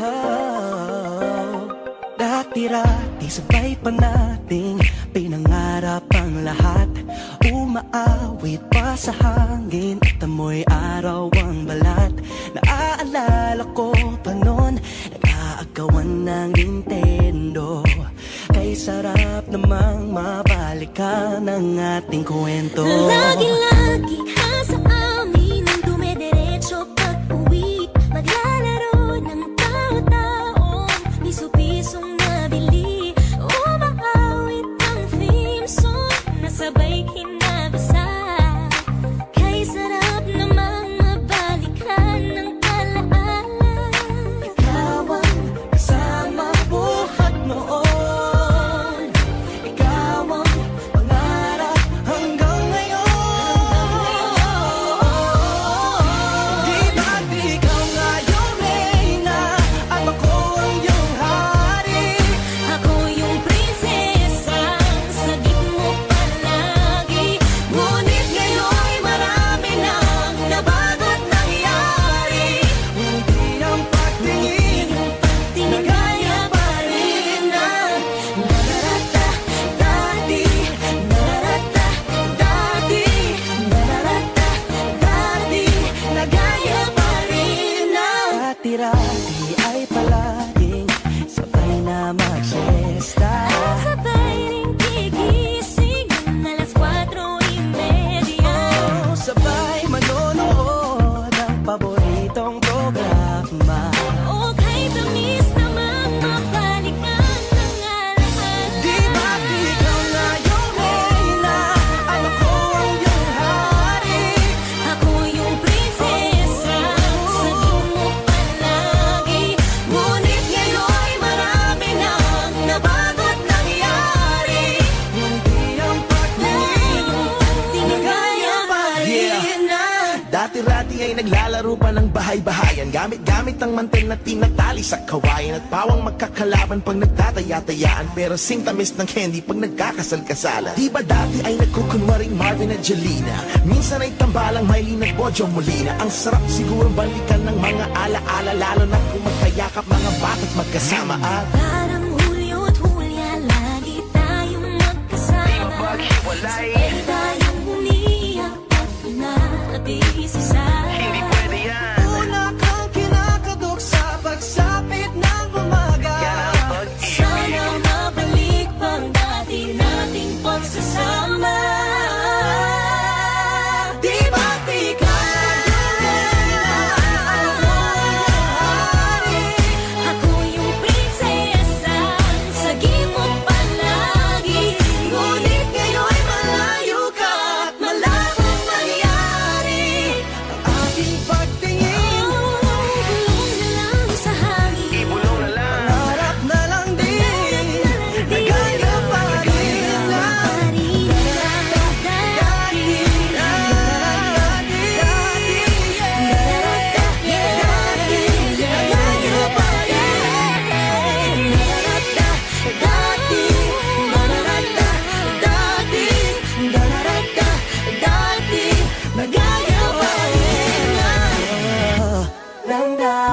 oh, Dati-rati sabay pa nating pinangarap ang lahat. Umaawit pa sa hangin at amoy araw ang balat. Naaalala ko pa noon nag-aagawan ng Nintendo. Kay sarap namang mabalikan ang ating kwento. Lagi-lagi Baby. Dati-rati ay naglalaro pa ng bahay-bahayan. Gamit-gamit ang mantel na tinatali sa kawayan At pawang magkakalaban pag nagtataya-tayaan. Pero sing tamis ng candy pag nagkakasal-kasalan. Di ba dati ay nagkukunwaring Marvin at Jelena? Minsan ay tambalang Mylene at Bojo Molina. Ang sarap siguro balikan ng mga ala-ala Lalo na kung magkayakap mga bata't magkasama. At And I.